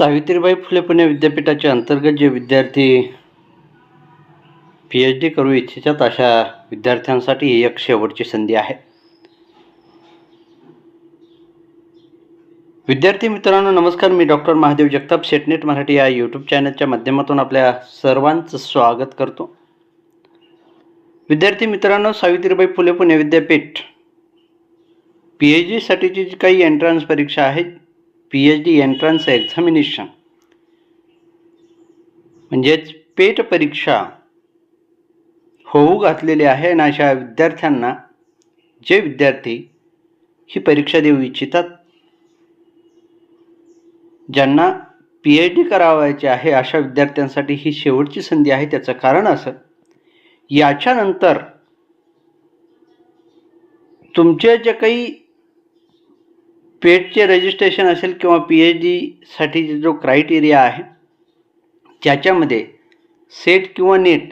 सावित्रीबाई फुले पुणे विद्यापीठाच्या अंतर्गत जे विद्यार्थी पी एच डी करू इच्छितात अशा विद्यार्थ्यांसाठी ही एक शेवटची संधी आहे. विद्यार्थी मित्रांनो नमस्कार. मी doctor Mahadev Jagtap SET NET Marathi या यूट्यूब चॅनलच्या माध्यमातून आपल्या सर्वांचं स्वागत करतो. विद्यार्थी मित्रांनो सावित्रीबाई फुले पुणे विद्यापीठ पी एच डीसाठीची जी काही एंट्रन्स परीक्षा आहेत P H D entrance examination म्हणजेच पेट परीक्षा होऊ घातलेली आहे आणि अशा विद्यार्थ्यांना जे विद्यार्थी ही परीक्षा देऊ इच्छितात ज्यांना पी एच डी करावायचे आहे अशा विद्यार्थ्यांसाठी ही शेवटची संधी आहे. त्याचं कारण असं याच्यानंतर तुमचे जे काही पेटचे रजिस्ट्रेशन असेल किंवा पी एच डीसाठी जो क्रायटेरिया आहे ज्याच्यामध्ये सेट किंवा नेट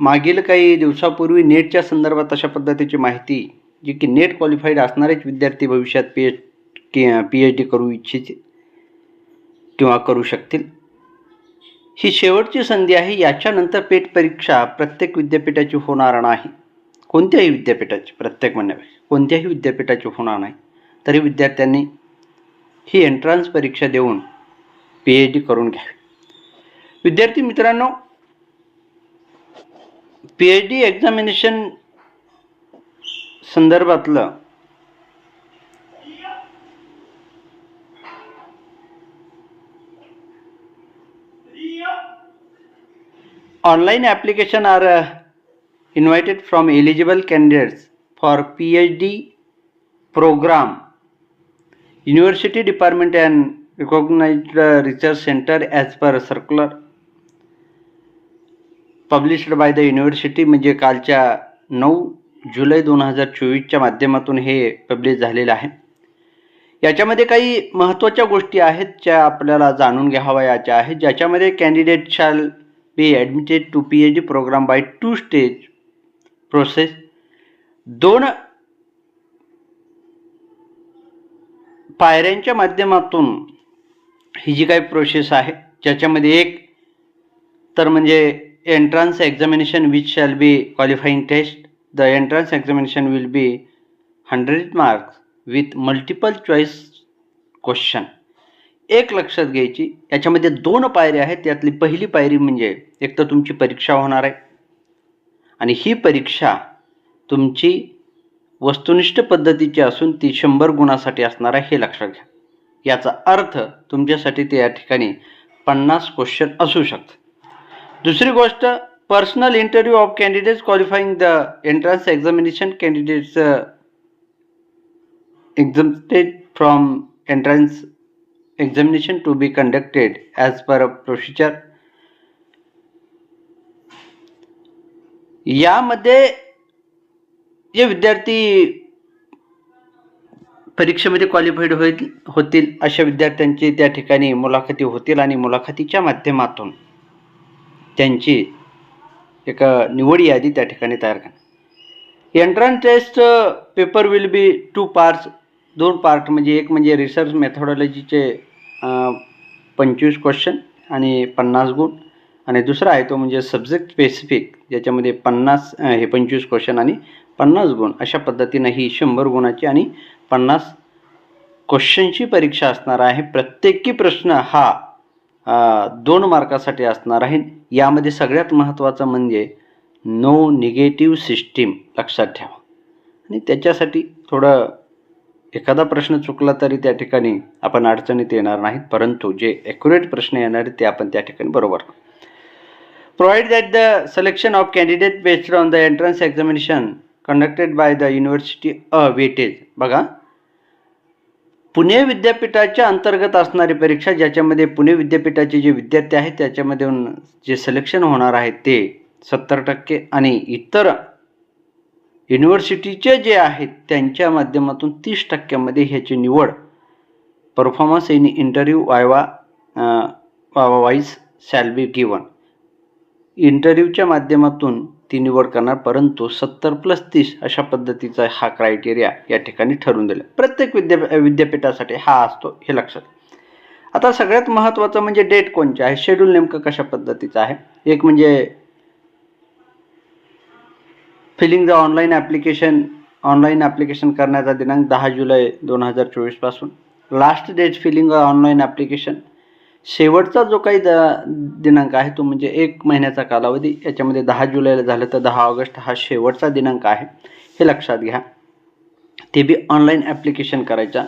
मागील काही दिवसापूर्वी नेटच्या संदर्भात अशा पद्धतीची माहिती जी की नेट क्वालिफाईड असणारेच विद्यार्थी भविष्यात P H K P H D करू इच्छिते किंवा करू शकतील. ही शेवटची संधी आहे याच्यानंतर पेट परीक्षा प्रत्येक विद्यापीठाची होणार नाही. कोणत्याही विद्यापीठाची प्रत्येक म्हणण्यापेक्षा कोणत्याही विद्यापीठाची होणार नाही. तरी विद्यार्थ्यांनी ही एंट्रान्स परीक्षा देऊन पी एच डी करून घ्यावी. विद्यार्थी मित्रांनो पी एच डी एक्झामिनेशन संदर्भातलं online application are invited from eligible candidates for P H D program university department and recognized uh, research center as per circular. Published by the university म्हणजे कालच्या नऊ जुलै दोन हजार चोवीसच्या माध्यमातून हे पब्लिश झालेलं आहे. याच्यामध्ये काही महत्त्वाच्या गोष्टी आहेत ज्या आपल्याला जाणून घ्यावयाच्या आहेत. ज्याच्यामध्ये candidate shall be admitted to P H D program by two stage process दोन पायऱ्यांच्या माध्यमातून ही जी काही प्रोसेस आहे ज्याच्यामध्ये एक तर म्हणजे entrance examination which shall be qualifying test the entrance examination will be hundred marks with multiple choice question एक लक्षात घ्यायची याच्यामध्ये दोन पायऱ्या आहेत त्यातली पहिली पायरी म्हणजे एक तर तुमची परीक्षा होणार आहे. आणि ही परीक्षा तुमची वस्तुनिष्ठ पद्धतीची असून ती शंभर गुणासाठी असणार आहे हे लक्षात घ्या. याचा अर्थ तुमच्यासाठी ते या ठिकाणी पन्नास क्वेश्चन असू शकतं दुसरी गोष्ट personal interview of candidates qualifying the entrance examination candidates exempted from entrance examination to be conducted as per a procedure. यामध्ये जे विद्यार्थी परीक्षेमध्ये क्वालिफाईड होईल होतील अशा विद्यार्थ्यांची त्या ठिकाणी मुलाखती होतील आणि मुलाखतीच्या माध्यमातून त्यांची एक निवड यादी त्या ठिकाणी तयार करणार. Entrance test paper will be two parts दोन पार्ट म्हणजे एक म्हणजे रिसर्च मेथॉडॉलॉजीचे पंचवीस क्वेश्चन आणि पन्नास गुण. आणि दुसरा आहे तो म्हणजे सब्जेक्ट स्पेसिफिक ज्याच्यामध्ये पन्नास हे पंचवीस क्वेश्चन आणि पन्नास गुण. अशा पद्धतीनं ही शंभर गुणाची आणि पन्नास क्वेश्चनची परीक्षा असणार आहे. प्रत्येकी प्रश्न हा दोन मार्कासाठी असणार आहे. यामध्ये सगळ्यात महत्त्वाचं म्हणजे नो निगेटिव्ह सिस्टीम लक्षात ठेवा. आणि त्याच्यासाठी थोडं एखादा प्रश्न चुकला तरी त्या ठिकाणी आपण अडचणीत येणार नाहीत परंतु जे ॲक्युरेट प्रश्न येणार आहेत ते आपण त्या ठिकाणी बरोबर Provide that the selection of candidate based on the entrance examination conducted by the university uh, uh weightage बघा. पुणे विद्यापीठाच्या अंतर्गत असणारी परीक्षा ज्याच्यामध्ये पुणे विद्यापीठाचे जे विद्यार्थी आहेत त्याच्यामध्ये जे सिलेक्शन होणार आहे ते सत्तर टक्के आणि इतर युनिव्हर्सिटीचे जे आहेत त्यांच्या माध्यमातून तीस टक्क्यामध्ये ह्याची निवड. Performance in interview viva wise shall be given इंटरव्ह्यूच्या माध्यमातून ती निवड करणार परंतु सत्तर प्लस तीस अशा पद्धतीचा हा क्रायटेरिया या ठिकाणी ठरवून दिला. प्रत्येक विद्या विद्यापीठासाठी हा असतो हे लक्षात. आता सगळ्यात महत्त्वाचं म्हणजे डेट कोणचे आहे? शेड्यूल नेमकं कशा पद्धतीचं आहे? एक म्हणजे filling the online application online application करण्याचा दिनांक दहा जुलै दोन हजार चोवीसपासून last date filling online application शेवटचा जो काही द दिनांक आहे तो म्हणजे एक महिन्याचा कालावधी. याच्यामध्ये दहा जुलैला झालं तर दहा ऑगस्ट हा शेवटचा दिनांक आहे. हे लक्षात घ्या. ते बी ऑनलाईन ॲप्लिकेशन करायचा.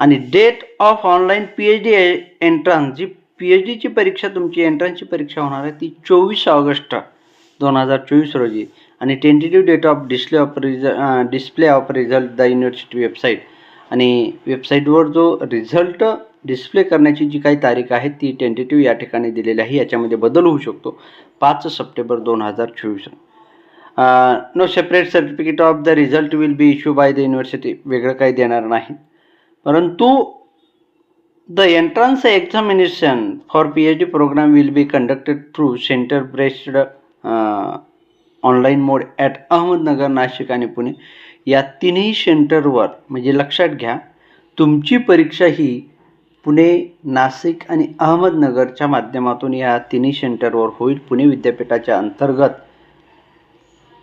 आणि date of online P H D entrance G P H डीची परीक्षा तुमची एंट्रन्सची परीक्षा होणार आहे ती चोवीस ऑगस्ट दोन हजार चोवीस रोजी. आणि tentative date of display of रिझ display of result the university website आणि वेबसाईटवर जो रिझल्ट डिस्प्ले करण्याची जी काही तारीख आहे ती टेंटेटिव्ह या ठिकाणी दिलेली आहे. याच्यामध्ये बदल होऊ शकतो. पाच सप्टेंबर दोन हजार चोवीस. No separate certificate of the result will be issue by the university वेगळं काही देणार नाही. परंतु the entrance examination for P H D program will be conducted through centre based online mode at Ahmednagar Nashik आणि पुणे या तिन्ही सेंटरवर म्हणजे लक्षात घ्या तुमची परीक्षा ही पुणे नाशिक आणि अहमदनगरच्या माध्यमातून या तिन्ही सेंटरवर होईल पुणे विद्यापीठाच्या अंतर्गत.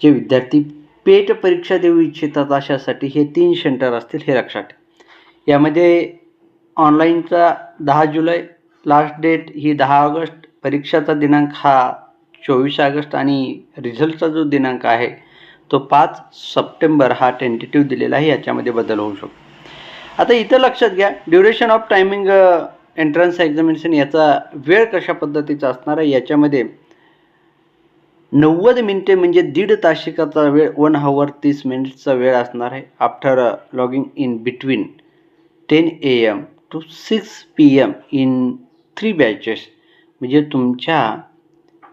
जे विद्यार्थी पेट परीक्षा देऊ इच्छितात अशासाठी हे तीन सेंटर असतील हे लक्षात ठेवा. यामध्ये ऑनलाईनचा दहा जुलै लास्ट डेट ही दहा ऑगस्ट परीक्षाचा दिनांक हा चोवीस ऑगस्ट आणि रिझल्टचा जो दिनांक आहे तो पाच सप्टेंबर हा टेंटेटिव्ह दिलेला आहे याच्यामध्ये बदल होऊ शकतो. आता इथं लक्षात घ्या duration of timing entrance examination याचा वेळ कशा पद्धतीचा असणार आहे याच्यामध्ये नव्वद मिनिटे म्हणजे दीड तासिकाचा वेळ वन हवर तीस मिनिटचा वेळ असणार आहे after logging in between ten A M to six P M in three batches म्हणजे तुमच्या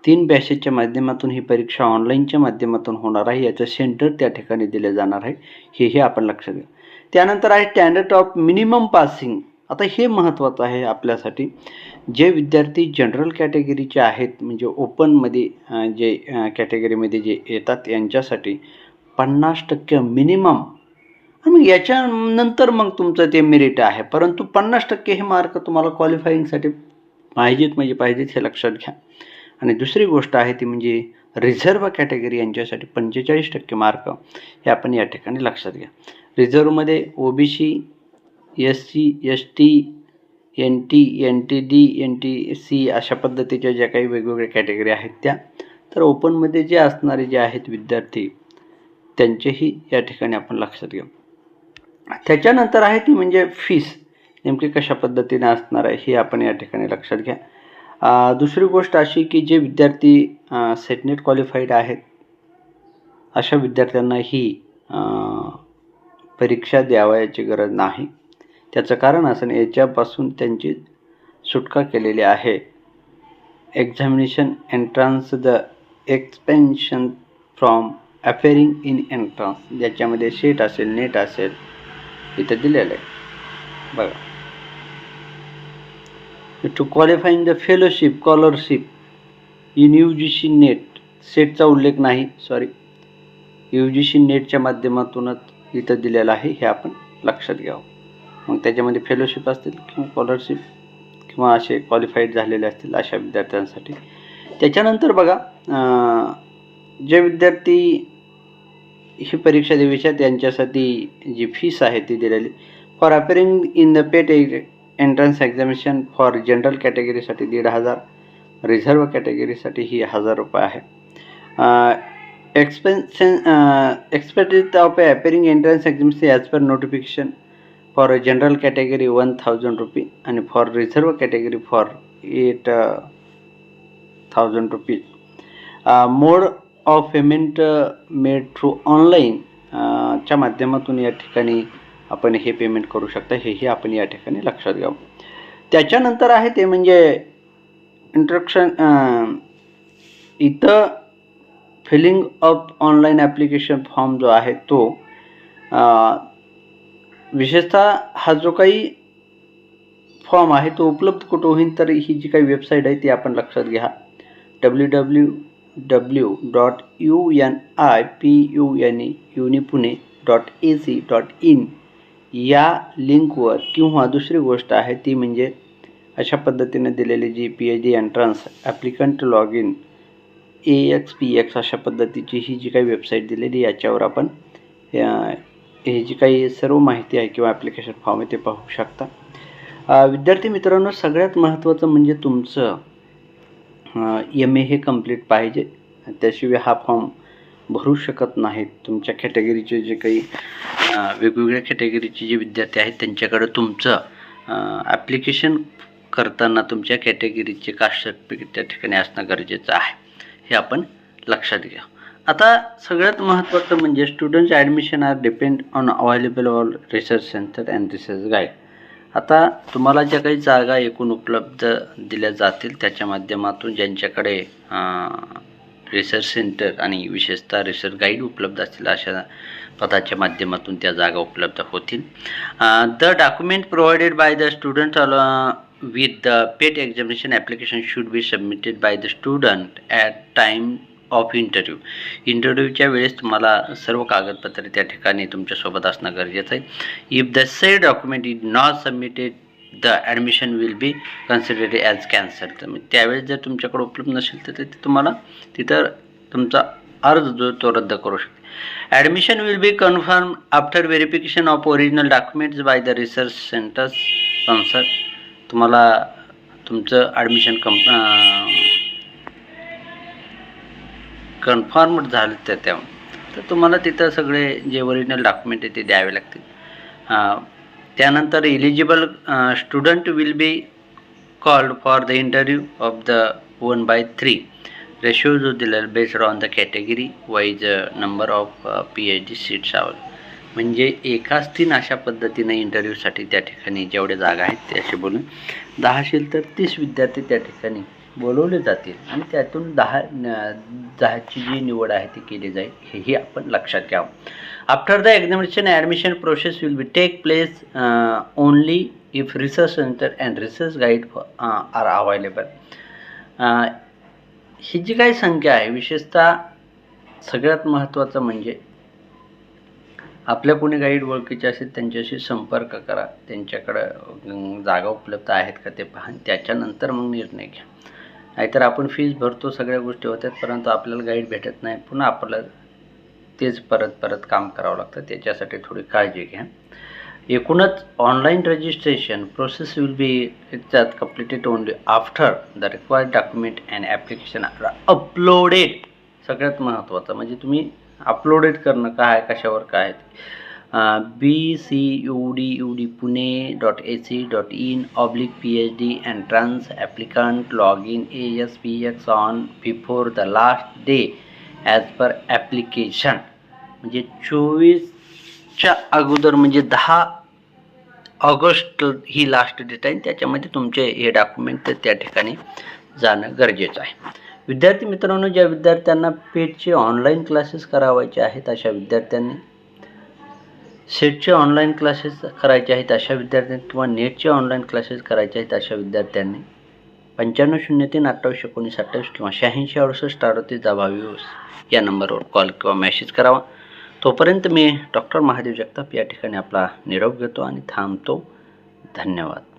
तीन बॅचेसच्या माध्यमातून ही परीक्षा ऑनलाईनच्या माध्यमातून होणार आहे याचं सेंटर त्या ठिकाणी दिले जाणार आहे हेही आपण लक्षात घ्या. त्यानंतर आहे स्टँडर्ड ऑफ मिनिमम पासिंग आता हे महत्त्वाचं आहे आपल्यासाठी. जे विद्यार्थी जनरल कॅटेगरीचे आहेत म्हणजे ओपनमध्ये जे कॅटेगरीमध्ये जे येतात यांच्यासाठी पन्नास टक्के मिनिमम आणि मग याच्यानंतर मग तुमचं ते मेरिट आहे. परंतु पन्नास टक्के हे मार्क तुम्हाला क्वालिफाईंगसाठी पाहिजेत म्हणजे पाहिजेत हे लक्षात घ्या. आणि दुसरी गोष्ट आहे ती म्हणजे रिझर्व कॅटेगरी यांच्यासाठी पंचेचाळीस टक्के मार्क हे आपण या ठिकाणी लक्षात घ्या. रिझर्वमध्ये O B C S C S T N T N T D N T C अशा पद्धतीच्या ज्या काही वेगवेगळ्या कॅटेगरी आहेत त्या तर ओपनमध्ये जे असणारे जे आहेत विद्यार्थी त्यांचेही या ठिकाणी आपण लक्षात घेऊ. त्याच्यानंतर आहे ती म्हणजे फीस नेमकी कशा पद्धतीने असणार आहे हे आपण या ठिकाणी लक्षात घ्या. दुसरी गोष्ट अशी की जे विद्यार्थी सेटनेट क्वालिफाईड आहेत अशा विद्यार्थ्यांना ही परीक्षा द्यावयाची गरज नाही. त्याचं कारण असं याच्यापासून त्यांची सुटका केलेली आहे. Examination entrance the exemption from appearing in entrance ज्याच्यामध्ये शेट असेल नेट असेल इथं दिलेलं आहे. बघा. To qualifying the fellowship scholarship in U G C NET सेटचा उल्लेख नाही सॉरी यू जी सी नेटच्या माध्यमातूनच इथं दिलेलं आहे हे आपण लक्षात घ्यावं हो. मग त्याच्यामध्ये फेलोशिप असतील किंवा स्कॉलरशिप किंवा असे क्वालिफाईड झालेले असतील अशा विद्यार्थ्यांसाठी. त्याच्यानंतर बघा जे विद्यार्थी ही परीक्षा देवीच्या त्यांच्यासाठी जी फीस आहे ती दिलेली. For appearing in the PET entrance examination for general कॅटेगरीसाठी दीड हजार रिझर्व कॅटेगरीसाठी ही हजार रुपये आहे. Exemption expected of appearing entrance examination as per notification for general category one thousand rupee आणि for reserve category for eight thousand rupees mode of payment made through online च्या माध्यमातून या ठिकाणी आपण हे पेमेंट करू शकता हेही आपण या ठिकाणी लक्षात घ्यावं. त्याच्यानंतर आहे ते म्हणजे इंट्रक्शन इथं filling up online application form जो आहे तो विशेषतः हा जो काही फॉर्म आहे तो उपलब्ध कुठं होईल तर ही जी काही वेबसाईट आहे ती आपण लक्षात घ्या. W W W dot U N I P U N E uni Pune dot A C dot in या लिंकवर किंवा दुसरी गोष्ट आहे ती म्हणजे अशा पद्धतीने दिलेली जी P H D entrance applicant log in A X P X अशा पद्धतीची ही जी काही वेबसाईट दिलेली याच्यावर आपण हे जी काही सर्व माहिती आहे किंवा ॲप्लिकेशन फॉर्म आहे ते पाहू शकता. विद्यार्थी मित्रांनो सगळ्यात महत्त्वाचं म्हणजे तुमचं एम ए हे कंप्लीट पाहिजे. त्याशिवाय हा फॉर्म भरू शकत नाहीत. तुमच्या कॅटेगरीचे जे काही वेगवेगळ्या कॅटेगरीचे जे विद्यार्थी आहेत त्यांच्याकडं तुमचं ॲप्लिकेशन करताना तुमच्या कॅटेगरीचे कास्ट सर्टिफिकेट त्या ठिकाणी असणं गरजेचं आहे. हे आपण लक्षात घ्या. आता सगळ्यात महत्त्वाचं म्हणजे students admission are depend on available all research centre and research guide आता तुम्हाला ज्या काही जागा एकूण उपलब्ध दिल्या जातील त्याच्या माध्यमातून ज्यांच्याकडे रिसर्च सेंटर आणि विशेषतः रिसर्च गाईड उपलब्ध असतील अशा पदाच्या माध्यमातून त्या जागा उपलब्ध होतील. The document provided by the student with the PET examination application should be submitted by the student at time of interview इंटरव्ह्यूच्या वेळेस तुम्हाला सर्व कागदपत्रे त्या ठिकाणी तुमच्यासोबत असणं गरजेचं आहे. If the said document is not submitted the admission will be considered as cancel तर मग त्यावेळेस जर तुमच्याकडे उपलब्ध नसेल तर ते तुम्हाला तिथं तुमचा अर्ज जो तो रद्द करू शकते. Admission will be confirm after verification of original documents by the research centres sponsor तुम्हाला तुमचं ॲडमिशन कंप कन्फर्म झालं त्या त्या तर तुम्हाला तिथं सगळे जे ओरिजिनल डॉक्युमेंट आहे ते द्यावे लागतील. त्यानंतर eligible student will be called for the interview of the one by three ratio जो दिलेला based on the category wise number of P H D seats आवर म्हणजे एकाच तीन अशा पद्धतीनं इंटरव्ह्यूसाठी त्या ठिकाणी जेवढ्या जागा आहेत ते असे बोलून. दहा असेल तर तीस विद्यार्थी त्या ठिकाणी बोलवले जातील आणि त्यातून दहा दहाची जी निवड आहे ती केली जाईल हेही आपण लक्षात घ्यावं. After the examination admission process will be take place only if research centre and research guide are available ही जी काही संख्या आहे विशेषतः सगळ्यात महत्त्वाचं म्हणजे आपल्या कोणी गाईड ओळखीचे असेल त्यांच्याशी संपर्क करा. त्यांच्याकडं जागा उपलब्ध आहेत का ते पहा त्याच्यानंतर मग निर्णय घ्या. नाहीतर आपण फीज भरतो सगळ्या गोष्टी होतात परंतु आपल्याला गाईड भेटत नाही. पुन्हा आपल्याला तेच परत परत काम करावं लागतं. त्याच्यासाठी थोडी काळजी घ्या. एकूणच online registration process will be त्यात completed only after the required document and application are uploaded सगळ्यात महत्त्वाचं म्हणजे तुम्ही अपलोडेड करणं काय कशावर काय B C U D U D Pune dot A C dot in oblique P H D entrance applicant log in A S P X on before the last day as per application म्हणजे चोवीसच्या अगोदर म्हणजे दहा August ही last date आहे. त्याच्यामध्ये तुमचे हे document त्या ठिकाणी जाणं गरजेचं आहे. विद्यार्थी मित्रांनो ज्या विद्यार्थ्यांना पेटचे ऑनलाईन क्लासेस करावायचे आहेत अशा विद्यार्थ्यांनी सेटचे ऑनलाईन क्लासेस करायचे आहेत अशा विद्यार्थ्यांनी किंवा नेटचे ऑनलाईन क्लासेस करायचे आहेत अशा विद्यार्थ्यांनी? पंच्याण्णव शून्य तीन अठ्ठावीस एकोणीस अठ्ठावीस किंवा शहाऐंशी अडुसष्ट अडतीस बावीस या नंबरवर कॉल किंवा मेसेज करावा. तोपर्यंत मी डॉक्टर महादेव जगताप या ठिकाणी आपला निरोप घेतो आणि थांबतो. धन्यवाद.